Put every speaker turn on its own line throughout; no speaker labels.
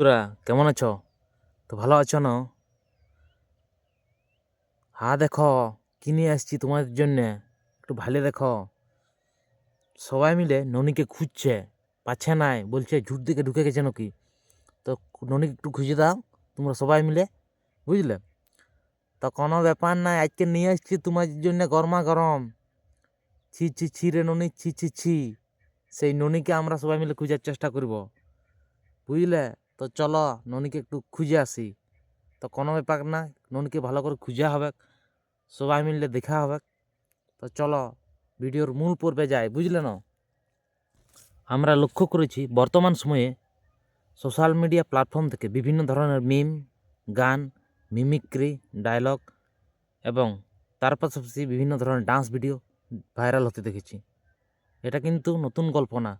তোরা কেমন আছো? তো ভালো আছো না? হা দেখো, কি নিয়ে আসছি তোমাদের জন্যে? একটু ভালো দেখো। সবাই মিলে ননিকে খুঁজছে, পাচ্ছে নাই, বলছে ঝুট দিকে ঢুকে গেছে নাকি? তো ননিকে একটু খুঁজে দাও, তোমরা সবাই মিলে, বুঝলে? তো কোনো ব্যাপার নাই, আজকে নিয়ে আসছি তোমাদের জন্য গরমা গরম। ছি ছি ছি রে ননি, ছি ছি ছি। সেই ননিকে আমরা সবাই মিলে খুঁজার চেষ্টা করব, বুঝলে? তো চলো ননিকে একটু খুঁজে আসি। তো কোনো ব্যাপার না, ননিকে ভালো করে খুঁজে হবে। সবাই মিলে দেখা হবে। তো চলো ভিডিওর মূল পর্বে যাই, বুঝলে না? আমরা লক্ষ্য করেছি, বর্তমান সময়ে সোশ্যাল মিডিয়া প্ল্যাটফর্ম থেকে বিভিন্ন ধরনের মিম গান মিমিক্রি ডায়লগ এবং তার পাশাপাশি বিভিন্ন ধরনের ডান্স ভিডিও ভাইরাল হতে দেখেছি। এটা কিন্তু নতুন গল্প না।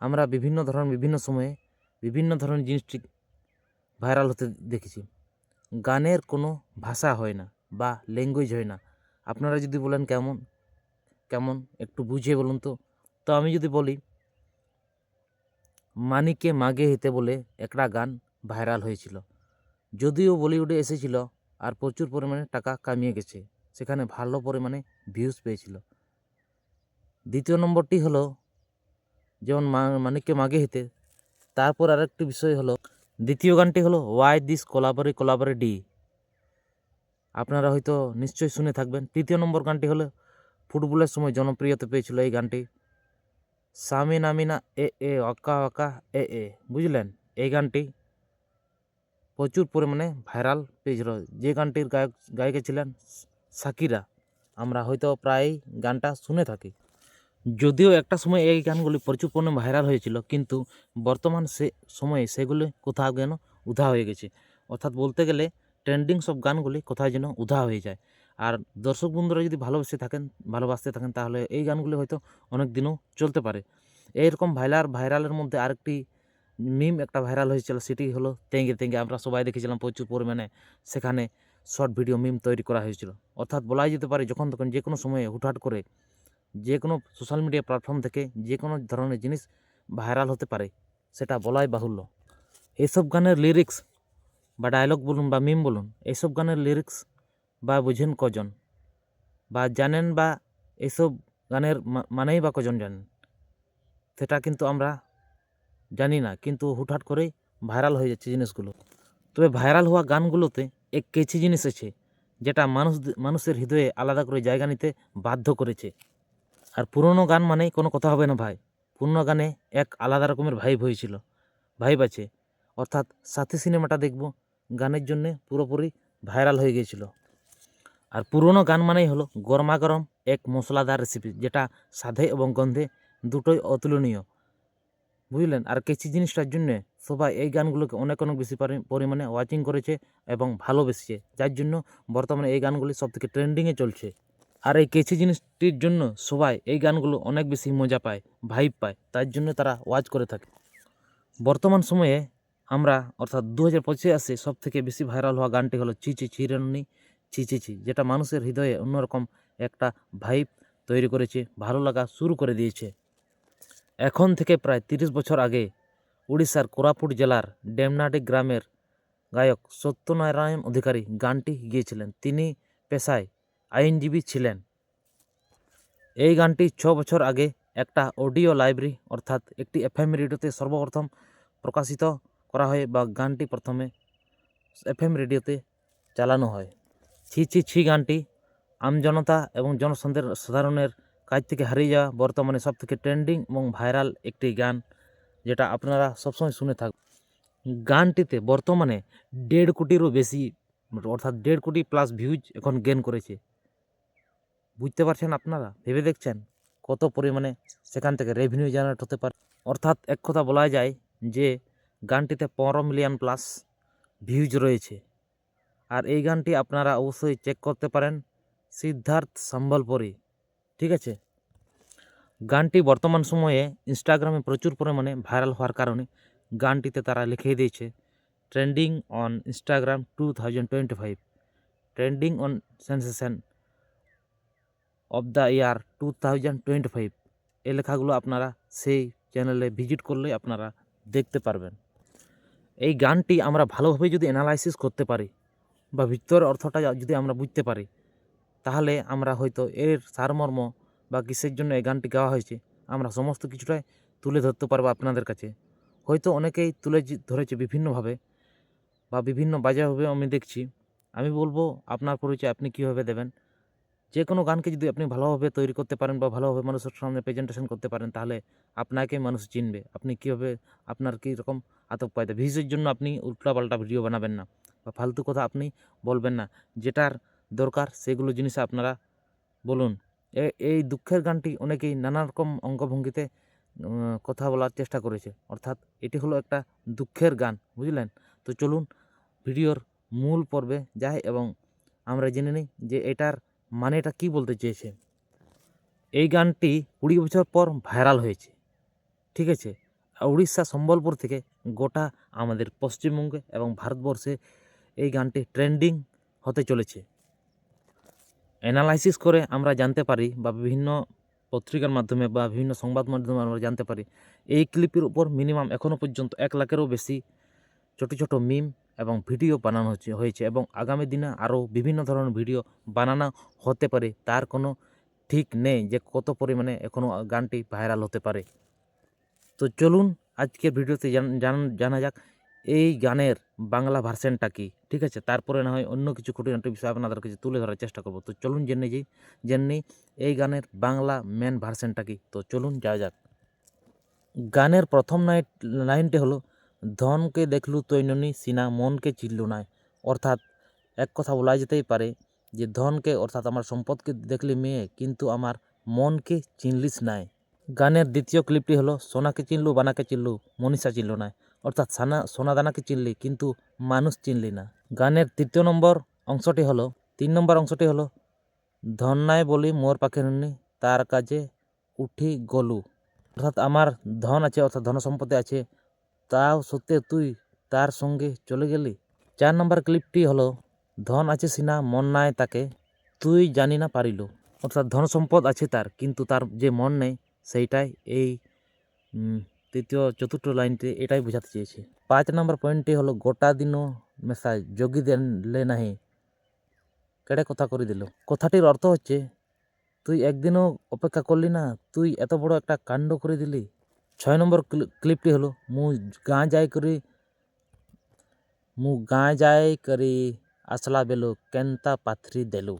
আমরা বিভিন্ন ধরনের বিভিন্ন সময়ে বিভিন্ন ধরনের জিনিসটি ভাইরাল হতে দেখেছি। গানের কোনো ভাষা হয় না বা ল্যাঙ্গুয়েজ হয় না। আপনারা যদি বলেন কেমন কেমন একটু বুঝিয়ে বলুন তো? তো আমি যদি বলি, মানিকে মাগে হেতে বলে একটা গান ভাইরাল হয়েছিল। যদিও বলিউডে এসেছিল আর প্রচুর পরিমাণে টাকা কামিয়ে গেছে। সেখানে ভালো পরিমাণে ভিউজ পেয়েছিল। দ্বিতীয় নম্বরটি হলো, যেমন মানিককে মাগে হেতে তারপর আরেকটি বিষয় হলো, দ্বিতীয় গানটি হলো ওয়াই দিস কোলাবরে কোলাবরে ডি আপনারা হয়তো নিশ্চয়ই শুনে থাকবেন। তৃতীয় নম্বর গানটি হলো, ফুটবলের সময় জনপ্রিয়তা পেয়েছিল এই গানটি। সামিন আমিনা এ এ, অকা অকা, এ এ। বুঝলেন? এই গানটি প্রচুর পরিমাণে ভাইরাল পেয়েছিল। যে গানটির গায়ক, গায়িকা ছিলেন সাকিরা। আমরা হয়তো প্রায় গানটা শুনে থাকি। যদিও একটা সময় এই গানগুলি প্রচুর পরিমাণে ভাইরাল হয়েছিল, কিন্তু বর্তমান সে সময়ে সেগুলি কোথাও যেন উধা হয়ে গেছে। অর্থাৎ বলতে গেলে ট্রেন্ডিং সব গানগুলি কোথায় যেন উধা হয়ে যায়। আর দর্শক বন্ধুরা যদি ভালোবেসে থাকেন, ভালোবাসতে থাকেন, তাহলে এই গানগুলি হয়তো অনেক দিনও চলতে পারে। এইরকম ভাইরাল ভাইরালের মধ্যে আরেকটি মিম একটা ভাইরাল হয়েছিল, সেটি হলো তেঙ্গে তেঙ্গে। আমরা সবাই দেখেছিলাম প্রচুর পরিমাণে সেখানে শর্ট ভিডিও মিম তৈরি করা হয়েছিল। অর্থাৎ বলাই যেতে পারে, যখন তখন যে কোনো সময়ে হুটহাট করে যে কোনো সোশ্যাল মিডিয়া প্ল্যাটফর্ম থেকে যে কোনো ধরনের জিনিস ভাইরাল হতে পারে, সেটা বলাই বাহুল্য। এইসব গানের লিরিক্স বা ডায়লগ বলুন বা মিম বলুন এইসব গানের লিরিক্স বা বুঝেন কজন? বা জানেন বা এইসব গানের মানেই বা কজন জানেন? সেটা কিন্তু আমরা জানি না, কিন্তু হুটহাট করেই ভাইরাল হয়ে যাচ্ছে জিনিসগুলো। তবে ভাইরাল হওয়া গানগুলোতে এক কেছি জিনিস আছে, যেটা মানুষ, মানুষের হৃদয়ে আলাদা করে জায়গা নিতে বাধ্য করেছে। আর পুরনো গান মানেই কোনো কথা হবে না ভাই। পুরনো গানে এক আলাদা রকমের ভাইব হয়েছিল। ভাইব আছে। অর্থাৎ সাথী সিনেমাটা দেখব, গানের জন্যে পুরোপুরি ভাইরাল হয়ে গিয়েছিল। আর পুরনো গান মানেই হলো গরমা গরম এক মশলাদার রেসিপি যেটা স্বাদে এবং গন্ধে দুটোই অতুলনীয়। বুঝলেন? আর কেচি জিনিসটার জন্যে সবাই এই গানগুলোকে অনেক অনেক বেশি পারি- পরিমাণে ওয়াচিং করেছে এবং ভালোবেসেছে। যার জন্য বর্তমানে এই গানগুলি সব থেকে ট্রেন্ডিংয়ে চলছে। আর এই কেচি জিনিসটির জন্য সবাই এই গানগুলো অনেক বেশি মজা পায় ভাইব পায়, তার জন্য তারা ওয়াজ করে থাকে। বর্তমান সময়ে আমরা, অর্থাৎ দু হাজার পঁচিশে আসে সব থেকে বেশি ভাইরাল হওয়া গানটি হলো চি চি চিরানি চি চি চি যেটা মানুষের হৃদয়ে অন্যরকম একটা ভাইব তৈরি করেছে, ভালো লাগা শুরু করে দিয়েছে। এখন থেকে প্রায় তিরিশ বছর আগে উড়িষ্যার কোরাপুট জেলার ডেমনাডি গ্রামের গায়ক সত্যনারায়ণ অধিকারী গানটি গিয়েছিলেন। তিনি পেশায় আইনজীবী ছিলেন। এই গানটি ছ বছর আগে একটা অডিও লাইব্রেরি অর্থাৎ একটি এফএম রেডিওতে সর্বপ্রথম প্রকাশিত করা হয় বা গানটি প্রথমে এফএম রেডিওতে চালানো হয়। ছি ছি ছি গানটি আমজনতা এবং জনসাধারণ সাধারণের কাজ থেকে হারিয়ে যাওয়া বর্তমানে সব থেকে ট্রেন্ডিং এবং ভাইরাল একটি গান যেটা আপনারা সবসময় শুনে থাক গানটিতে বর্তমানে দেড় কোটিরও বেশি অর্থাৎ দেড় কোটি প্লাস ভিউজ এখন গেন করেছে। বুঝতে পারছেন আপনারা? ভেবে দেখছেন কত পরিমাণে সেখান থেকে রেভিনিউ জেনারেট হতে পারে? অর্থাৎ এক কথা বলা যায় যে, গানটিতে পনেরো মিলিয়ন প্লাস ভিউজ রয়েছে। আর এই গানটি আপনারা অবশ্যই চেক করতে পারেন সিদ্ধার্থ সম্বলপুরী। ঠিক আছে? গানটি বর্তমান সময়ে ইনস্টাগ্রামে প্রচুর পরিমাণে ভাইরাল হওয়ার কারণে গানটিতে তারা লিখে দিয়েছে trending on Instagram two thousand twenty five trending on sensation of the year two thousand twenty five এই লেখাগুলো আপনারা সেই চ্যানেলে ভিজিট করলে আপনারা দেখতে পারবেন। এই গানটি আমরা ভালোভাবে যদি অ্যানালাইসিস করতে পারি বা ভিতর অর্থটা যদি আমরা বুঝতে পারি, তাহলে আমরা হয়তো এর সারমর্ম বা কিসের জন্য এই গানটি গাওয়া হয়েছে, আমরা সমস্ত কিছুটাই তুলে ধরতে পারব আপনাদের কাছে। হয়তো অনেকেই তুলে ধরেছে বিভিন্নভাবে বা বিভিন্ন বাজারভাবে আমি দেখছি। আমি বলব, আপনার পরিচয় আপনি কীভাবে দেবেন? যে কোনো গানকে যদি আপনি ভালোভাবে তৈরি করতে পারেন বা ভালোভাবে মানুষের সামনে প্রেজেন্টেশন করতে পারেন, তাহলে আপনাকে মানুষ চিনবে। আপনি কীভাবে আপনার কী রকম আতঙ্ক পাইতে ভিউজের জন্য আপনি উল্টাপাল্টা ভিডিও বানাবেন না বা ফালতু কথা আপনি বলবেন না। যেটার দরকার, সেগুলো জিনিস আপনারা বলুন। এই দুঃখের গানটি অনেকেই নানা রকম অঙ্গভঙ্গিতে কথা বলার চেষ্টা করেছে। অর্থাৎ এটি হলো একটা দুঃখের গান, বুঝলেন? তো চলুন, ভিডিওর মূল পর্বে যাই এবং আমরা জেনে নিই যে এটার মানেটা কি বলতে চেয়েছে? এই গানটি কুড়ি বছর পর ভাইরাল হয়েছে, ঠিক আছে? উড়িষ্যা সম্বলপুর থেকে গোটা আমাদের পশ্চিমবঙ্গে এবং ভারতবর্ষে এই গানটি ট্রেন্ডিং হতে চলেছে। অ্যানালাইসিস করে আমরা জানতে পারি বা বিভিন্ন পত্রিকার মাধ্যমে বা বিভিন্ন সংবাদ মাধ্যমে আমরা জানতে পারি, এই ক্লিপের উপর মিনিমাম এখনও পর্যন্ত এক লাখেরও বেশি ছোটো ছোটো মিম এবং ভিডিও বানানো হচ্ছে, হয়েছে এবং আগামী দিনে আরও বিভিন্ন ধরনের ভিডিও বানানো হতে পারে। তার কোনো ঠিক নেই যে কত পরিমাণে এখনও গানটি ভাইরাল হতে পারে। তো চলুন আজকের ভিডিওতে জান- যাক এই গানের বাংলা ভার্সনটা কি। ঠিক আছে, তারপরে না হয় অন্য কিছু খুঁটিনাটি বিষয় আপনাদের কাছে তুলে ধরার চেষ্টা করব। তো চলুন জেনে যাই জেনে এই গানের বাংলা মেন ভার্সনটা কি। তো চলুন যাওয়া যাক। গানের প্রথম লাইনটি হলো ধনকে দেখলু তৈননি সিনা মনকে চিল্লু নাই। অর্থাৎ এক কথা বলা যেতেই পারে যে ধনকে, অর্থাৎ আমার সম্পদকে দেখলি মেয়ে, কিন্তু আমার মনকে চিনলিস নাই। গানের দ্বিতীয় ক্লিপটি হলো, সোনাকে চিনলু, বানাকে চিনলু, মনীষা চিনলু না অর্থাৎ সানা, সোনাদানাকে চিনলি, কিন্তু মানুষ চিনলি না। গানের তৃতীয় নম্বর অংশটি হলো, তিন নম্বর অংশটি হলো, ধন নাই বলি মোর পাখে নুনি তার কাজে উঠি গলু। অর্থাৎ আমার ধন আছে, অর্থাৎ ধন সম্পত্তি আছে তাও সত্ত্বে তুই তার সঙ্গে চলে গেলি? চার নম্বর ক্লিপটি হলো, ধন আছে সিনা, মন নাই তাকে। তুই জানি না পারিল। অর্থাৎ ধন সম্পদ আছে তার, কিন্তু তার যে মন নেই, সেইটাই এই তৃতীয়, চতুর্থ লাইনটি এটাই বোঝাতে চেয়েছে। পাঁচ নম্বর পয়েন্টটি হলো, গোটা দিন মেশা যোগী দেলে নাহি। কেড়ে কথা করে দিল? কথাটির অর্থ হচ্ছে, তুই একদিনও অপেক্ষা করলি না, তুই এত বড় একটা কাণ্ড করে দিলি। ছয় নম্বর ক্লি- ক্লিপটি হলো মু গাঁ যাই করি মু গাঁ যাই করি আসলা বেলো কেনতা পাথরি দেলু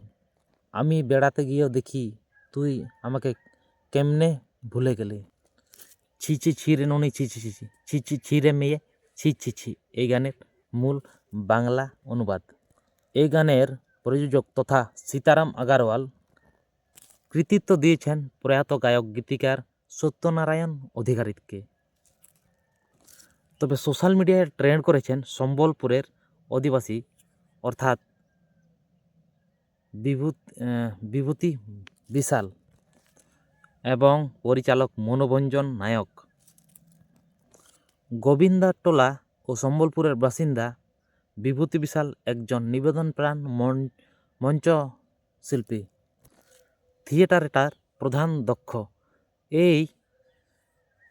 আমি বেড়াতে গিয়েও দেখি তুই আমাকে কেমনে ভুলে গেলি ছি ছি ছি রে ননি ছি ছি ছি ছি ছি ছি ছি রে মেয়ে ছি ছি ছি এই গানের মূল বাংলা অনুবাদ এই গানের প্রযোজক তথা সীতারাম আগারওয়াল কৃতিত্ব দিয়েছেন প্রয়াত গায়ক গীতিকার সত্যনারায়ণ অধিকারীকে তবে সোশ্যাল মিডিয়ায় ট্রেন্ড করেছেন সম্বলপুরের অধিবাসী, অর্থাৎ বিভূত বিভূতি বিশাল এবং পরিচালক মনোরঞ্জন নায়ক। গোবিন্দা টোলা ও সম্বলপুরের বাসিন্দা বিভূতি বিশাল একজন নিবেদনপ্রাণ মঞ্চ শিল্পী থিয়েটারটার প্রধান দক্ষ। এই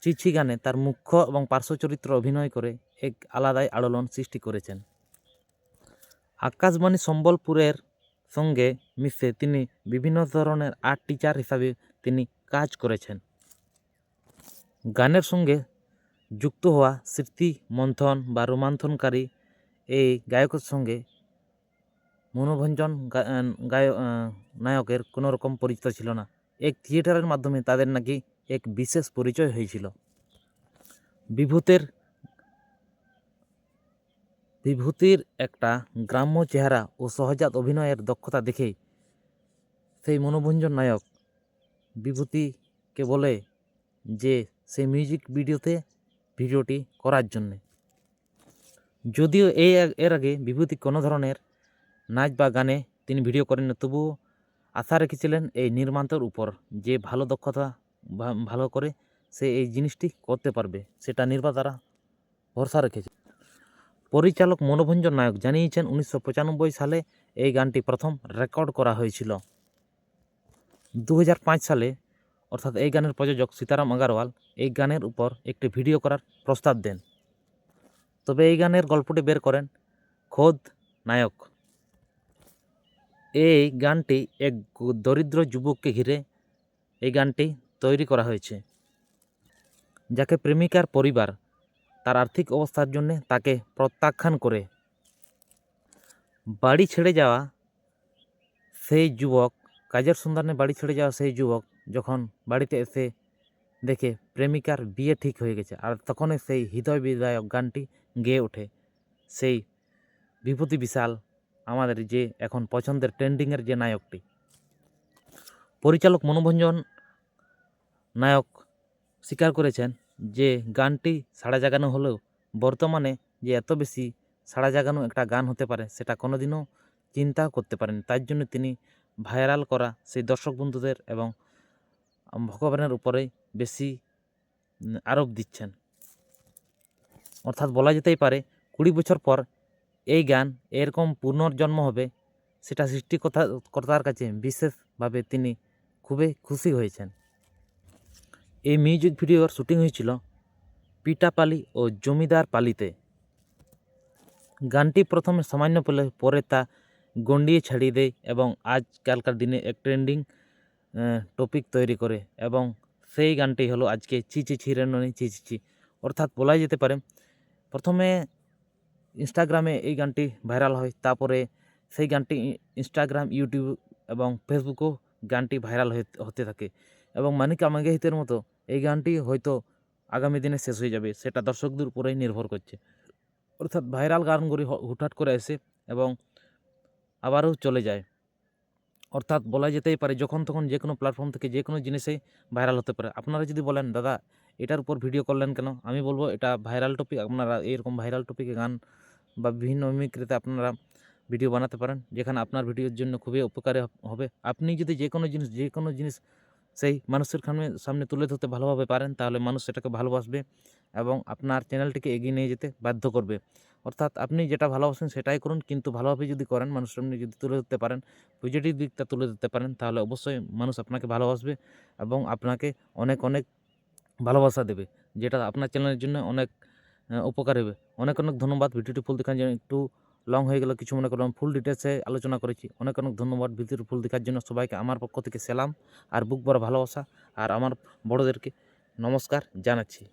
চিঠি গানে তার মুখ্য এবং পার্শ্ব চরিত্র অভিনয় করে এক আলাদাই আলোড়ন সৃষ্টি করেছেন। আকাশবাণী সম্বলপুরের সঙ্গে মিশে তিনি বিভিন্ন ধরনের আর্ট টিচার হিসাবে তিনি কাজ করেছেন। গানের সঙ্গে যুক্ত হওয়া স্মৃতি মন্থন বা রোমান্থনকারী এই গায়কের সঙ্গে মনোভঞ্জন গা- আহ, গায়ক নায়কের কোনো রকম পরিচিত ছিল না। এক থিয়েটারের মাধ্যমে তাদের নাকি এক বিশেষ পরিচয় হয়েছিল। বিভূতের, বিভূতির একটা গ্রাম্য চেহারা ও সহজাত অভিনয়ের দক্ষতা দেখে সেই মনোভঞ্জন নায়ক বিভূতিকে বলে যে সেই মিউজিক ভিডিওতে ভিডিওটি করার জন্যে। যদিও এই এর আগে বিভূতি কোনো ধরনের নাচ বা গানে তিনি ভিডিও করেন তবুও আশা রেখেছিলেন এই নির্মাতার উপর, যে ভালো দক্ষতা ভালো করে সে এই জিনিসটি করতে পারবে, সেটা নির্মাতারা ভরসা রেখেছে। পরিচালক মনোভঞ্জন নায়ক জানিয়েছেন, উনিশশো পঁচানব্বই সালে এই গানটি প্রথম রেকর্ড করা হয়েছিল। দু হাজার পাঁচ সালে, অর্থাৎ এই গানের প্রযোজক সীতারাম আগারওয়াল এই গানের উপর একটি ভিডিও করার প্রস্তাব দেন। তবে এই গানের গল্পটি বের করেন খোদ নায়ক। এই গানটি এক দরিদ্র যুবককে ঘিরে এই গানটি তৈরি করা হয়েছে, যাকে প্রেমিকার পরিবার তার আর্থিক অবস্থার জন্য তাকে প্রত্যাখ্যান করে। বাড়ি ছেড়ে যাওয়া সেই যুবক, কাজের সন্ধানে বাড়ি ছেড়ে যাওয়া সেই যুবক যখন বাড়িতে এসে দেখে প্রেমিকার বিয়ে ঠিক হয়ে গেছে আর তখনই সেই হৃদয় বিদায়ক গানটি গেয়ে ওঠে। সেই বিভূতি বিশাল আমাদের যে এখন পছন্দের ট্রেন্ডিংয়ের যে নায়কটি। পরিচালক মনোভঞ্জন নায়ক স্বীকার করেছেন যে গানটি সাড়া জাগানো হলেও বর্তমানে যে এত বেশি সাড়া জাগানো একটা গান হতে পারে সেটা কোনোদিনও চিন্তাও করতে পারেন তার জন্য তিনি ভাইরাল করা সেই দর্শক বন্ধুদের এবং ভগবানের উপরে বেশি আরোপ দিচ্ছেন। অর্থাৎ বলা যেতেই পারে কুড়ি বছর পর এই গান এরকম পুনর্জন্ম হবে সেটা সৃষ্টিকর্তা, কর্তার কাছে বিশেষভাবে তিনি খুবই খুশি হয়েছেন। এই মিউজিক ভিডিওর শুটিং হয়েছিল পিটাপালি ও জমিদার পালিতে। গানটি প্রথমে সামান্য পেলে পরে তা গন্ডিয়ে ছাড়িয়ে দেয় এবং আজকালকার দিনে এক ট্রেন্ডিং টপিক তৈরি করে এবং সেই গানটি হলো আজকে চি চি ছি রেননি, চি চি চি। অর্থাৎ বলাই যেতে পারে, প্রথমে ইনস্টাগ্রামে এই গানটি ভাইরাল হয়। তারপরে সেই গানটি ইনস্টাগ্রাম ইউটিউব এবং ফেসবুকেও গানটি ভাইরাল হতে থাকে। এবং মানিকা মাঙ্গেহিতের মতো এই গানটি হয়তো আগামী দিনে শেষ হয়ে যাবে, সেটা দর্শকদের উপরেই নির্ভর করছে। অর্থাৎ ভাইরাল গানগুলি হুটহাট করে আসে এবং আবারও চলে যায়। অর্থাৎ বলা যেতেই পারে, যখন তখন যে কোনো প্ল্যাটফর্ম থেকে যে কোনো জিনিসেই ভাইরাল হতে পারে। আপনারা যদি বলেন, দাদা, এটার উপর ভিডিও করলেন কেন? আমি বলব, এটা ভাইরাল টপিক আপনারা এরকম ভাইরাল টপিকে গান বা বিভিন্ন মিমিক্রিতে আপনারা ভিডিও বানাতে পারেন, যেখানে আপনার ভিডিওর জন্য খুবই উপকারী হবে আপনি যদি যে কোনো জিনিস যে কোনো জিনিস সেই মানুষের সামনে সামনে তুলে ধরতে ভালোভাবে পারেন, তাহলে মানুষ সেটাকে ভালোবাসবে এবং আপনার চ্যানেলটিকে এগিয়ে নিয়ে যেতে বাধ্য করবে। অর্থাৎ আপনি যেটা ভালোবাসেন সেটাই করুন, কিন্তু ভালোভাবে যদি করেন, মানুষের সামনে যদি তুলে ধরতে পারেন পজিটিভ দিকটা তুলে ধরতে পারেন, তাহলে অবশ্যই মানুষ আপনাকে ভালোবাসবে এবং আপনাকে অনেক অনেক ভালোবাসা দেবে, যেটা আপনার চ্যানেলের জন্য অনেক উপকার হবে। অনেক অনেক ধন্যবাদ। ভিডিওটি ফুল দেখার জন্য একটু লং হয়ে গেল, কিছু মনে করলাম, ফুল ডিটেলসে আলোচনা করেছি। অনেক অনেক ধন্যবাদ ভিডিওটি ফুল দেখার জন্য। সবাইকে আমার পক্ষ থেকে সেলাম আর বুক বড় ভালোবাসা। আর আমার বড়দেরকে নমস্কার জানাচ্ছি।